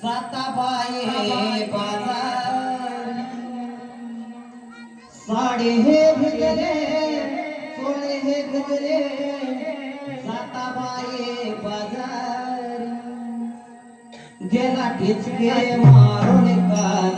जाता बाज़ार। साडे हे भिजले सोने हे भिजले जाता बाई बाज़ार। गेला टिचके मारून काल